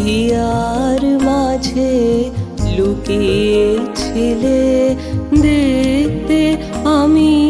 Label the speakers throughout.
Speaker 1: Here মাঝে লুকিয়েছিলে দেখতে আমি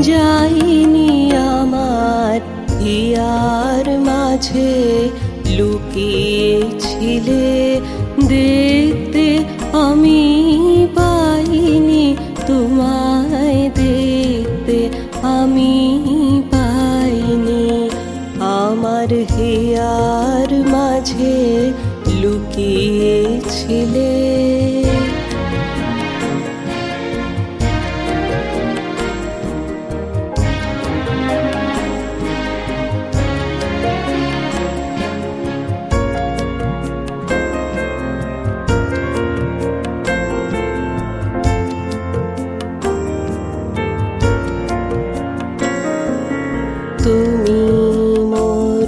Speaker 1: যাইনি আমার হিয়ার মাঝে লুকিয়েছিলে। দেখতে আমি পাইনি, তোমায় দেখতে আমি পাইনি। আমার হিয়ার মাঝে লুকিয়েছিলে। তুমি মোর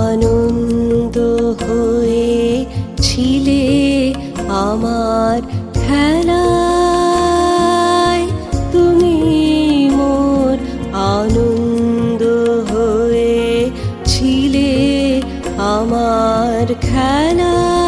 Speaker 1: আনন্দ হয়ে ছিলে আমার খেলায়। তুমি মোর আনন্দ হয়ে ছিলে আমার খেলায়।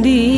Speaker 1: दी